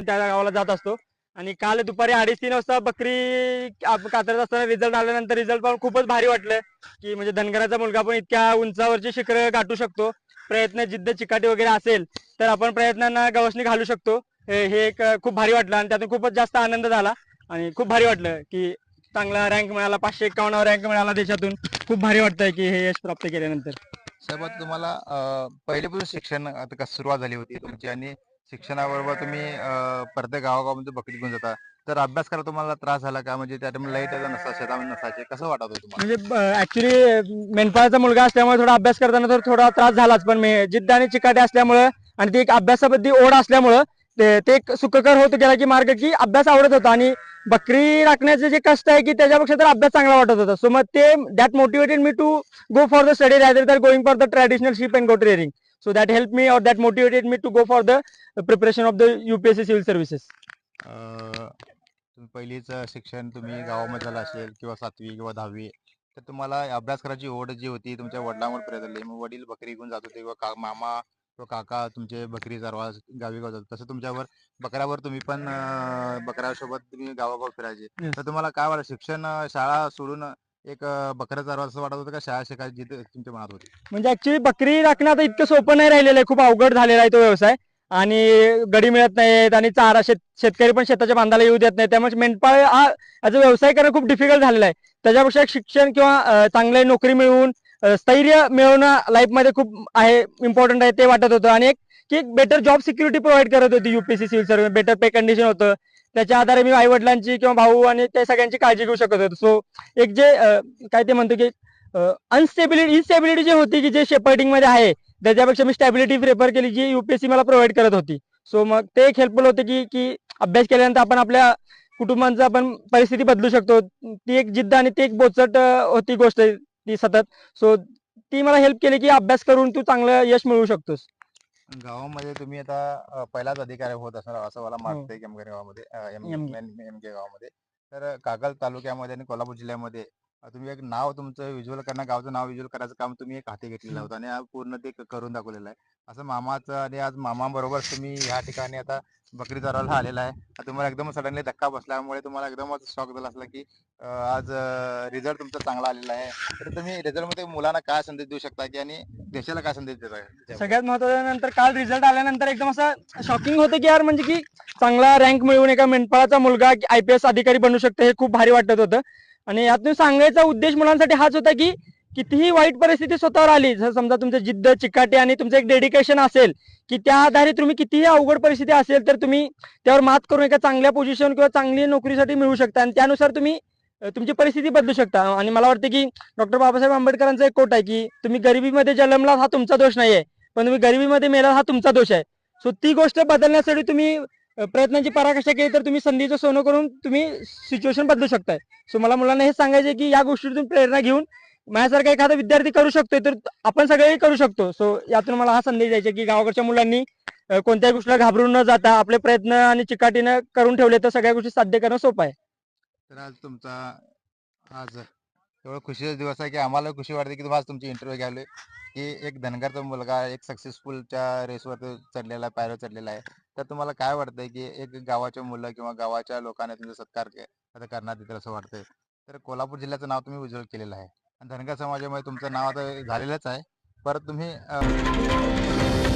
त्या गावाला जात असतो. आणि काल दुपारी अडीच तीन वाजता बकरी कातरत असताना रिझल्ट आल्यानंतर रिझल्ट पाहून खूपच भारी वाटलं. की म्हणजे धनगराचा मुलगा पण इतक्या उंचावरची शिखरं गाठू शकतो. प्रयत्न जिद्द चिकाटी वगैरे असेल तर आपण प्रयत्नांना गवसणी घालू शकतो. हे एक खूप भारी वाटलं आणि त्यातून खूपच जास्त आनंद झाला. आणि खूप भारी वाटलं की चांगला रँक मिळाला पाचशे एक्कावन्न रँक मिळाला देशातून. खूप भारी वाटतंय की हे यश प्राप्त केल्यानंतर. साहेब तुम्हाला अं, पहिल्यापासून शिक्षण आता सुरुवात झाली होती तुमची आणि शिक्षणाबरोबर तुम्ही अं, प्रत्येक गावागावामध्ये बकरी घेऊन जाता. तर अभ्यास करायला तुम्हाला त्रास झाला का? म्हणजे त्या टाइमला लाइट नसा शेतामध्ये नसायचे. कसं वाटत होतं तुम्हाला? म्हणजे ऍक्च्युली मेंढपाळाचा मुलगा असल्यामुळे थोडा अभ्यास करताना तर थोडा त्रास झालाच पण मी जिद्द आणि चिकाटी असल्यामुळं आणि ती एक अभ्यासाबद्दल ओढ असल्यामुळं ते ते एक सुखकर होत गेला की मार्ग की अभ्यास आवडत होता. आणि बकरी राखण्याचे जे कष्ट आहे की त्याच्यापेक्षा तर अभ्यास चांगला वाटत होता. सो मग ते that motivated me to go for the study rather than going for the traditional ship and go training so that help me और that motivated me to go for the preparation of the UPSC civil services पहिलीच शिक्षण तुम्ही गावामध्ये झालं असेल किंवा सातवी किंवा दहावी तर तुम्हाला अभ्यास करायची ओढ जी होती तुमच्या वडिलांवर प्रेरित झाली मग वडील बकरी घेऊन जात होते किंवा का मामा किंवा काका तुमचे बकरी चरवा गावी गाव जात तसं तुमच्यावर बकऱ्यावर तुम्ही पण बकऱ्यासोबत तुम्ही गावागाव फिरायचे. तर तुम्हाला काय वाटलं शिक्षण शाळा सोडून एक बकऱ्या चरवा असं वाटत होतं का शाळा शिकायची जिद्द तुमच्या मनात होती? म्हणजे ऍक्च्युली बकरी राखणं आता इतकं सोपं नाही राहिलेलं आहे. खूप अवघड झालेला आहे तो व्यवसाय. आणि गडी मिळत नाहीत आणि चारा शेत शेतकरी पण शेताच्या बांधाला येऊ देत नाही त्यामुळे मेंढपाळ हा याचा व्यवसाय करणं खूप डिफिकल्ट झालेला आहे. त्याच्यापेक्षा शिक्षण किंवा अं, चांगली नोकरी मिळवून स्थैर्य मिळवणं लाईफमध्ये खूप आहे इम्पॉर्टंट आहे ते वाटत होतं. आणि एक की एक बेटर जॉब सिक्युरिटी प्रोव्हाइड करत होती UPSC civil service better pay condition होतं. त्याच्या आधारे मी आई वडिलांची किंवा भाऊ आणि त्या सगळ्यांची काळजी घेऊ शकत होतो. सो एक जे काय ते म्हणतो की अनस्टेबिलिटी इनस्टेबिलिटी जी होती की जे शेपर्डिंगमध्ये आहे त्याच्यापेक्षा मी स्टॅबिलिटी प्रेफर केली जी युपीएससी मला प्रोव्हाइड करत होती. सो मग ते एक हेल्पफुल होते की की अभ्यास केल्यानंतर आपण आपल्या कुटुंबांचा आपण परिस्थिती बदलू शकतो. ती एक जिद्द आणि ती एक बोचट होती गोष्ट. ती सतत. सो ती मला हेल्प केली की अभ्यास करून तू चांगलं यश मिळवू शकतोस. गावामध्ये तुम्ही आता पहिलाच अधिकारी होत असणार असं मला हो. वाटतंय एमगे गावामध्ये गावामध्ये. तर कागल तालुक्यामध्ये आणि कोल्हापूर जिल्ह्यामध्ये तुम्ही एक नाव तुमचं विज्युअल करणं गावचं नाव विज्युअल करायचं काम तुम्ही एक हाती घेतलेलं. होतं आणि पूर्ण ते क- करून दाखवलेलं आहे. असं मामाचं आणि आज मामाबरोबर तुम्ही ह्या ठिकाणी आता बकरी चरायला आलेला आहे. आता तुम्हाला एकदम सडनली धक्का बसल्यामुळे तुम्हाला एकदमच शॉक झाला असला की अं, आज रिझल्ट तुमचा चांगला आलेला आहे. तर तुम्ही रिझल्टमध्ये मुलांना काय संदेश देऊ शकता की आणि देशाला काय संदेश देता सगळ्यात महत्वाचं नंतर काल रिझल्ट आल्यानंतर एकदम असं शॉकिंग होतं की यार म्हणजे की चांगला रँक मिळवून एका मेंढपाळाचा मुलगा आय पी एस अधिकारी बनू शकतो हे खूप भारी वाटत होतं. आणि यातून सांगायचा उद्देश मुलांसाठी हाच होता की कितीही वाईट परिस्थिती स्वतःवर आली जर समजा तुमचं जिद्द चिकाटी आणि तुमचं एक डेडिकेशन असेल की त्या आधारे तुम्ही कितीही अवघड परिस्थिती असेल तर तुम्ही त्यावर मात करून एका चांगल्या पोझिशन किंवा चांगली नोकरीसाठी मिळू शकता आणि त्यानुसार तुम्ही तुमची परिस्थिती बदलू शकता. आणि मला वाटतं की डॉक्टर बाबासाहेब आंबेडकरांचा एक कोट आहे की तुम्ही गरिबीमध्ये जन्मला हा तुमचा दोष नाहीये पण तुम्ही गरिबीमध्ये मेला हा तुमचा दोष आहे. सो ती गोष्ट बदलण्यासाठी तुम्ही प्रयत्नांची पराकाष्ठा केली तर तुम्ही संधीचं सोनं करून तुम्ही सिच्युएशन बदलू शकताय. सो मला मुलांना हे सांगायचं की या गोष्टीतून प्रेरणा घेऊन माझ्यासारखा एखादा विद्यार्थी करू शकतोय तर आपण सगळेही करू शकतो. सो यातून मला हा संदेश द्यायचा की गावाकडच्या मुलांनी कोणत्याही गोष्टीला घाबरून न जाता आपले प्रयत्न आणि चिकाटीनं करून ठेवले तर सगळ्या गोष्टी साध्य करणं सोपं आहे. तर आज तुमचा आज एवढा खुशीचा दिवस आहे की आम्हाला खुशी वाटते की आज तुमची इंटरव्ह्यू घ्यायला. की एक धनगरचा मुलगा एक सक्सेसफुलच्या रेसवर चढलेला आहे पायऱ्या चढलेला आहे. तर तुम्हाला काय वाटतंय की एक गावाच्या मुलं किंवा गावाच्या लोकांना तुमचा सत्कार के- आता करण्यात येतील असं वाटतंय? तर कोल्हापूर जिल्ह्याचं नाव तुम्ही उज्ज्वल केलेलं आहे. आणि धनगर समाजामध्ये तुमचं नाव आता झालेलंच आहे. परत तुम्ही अं,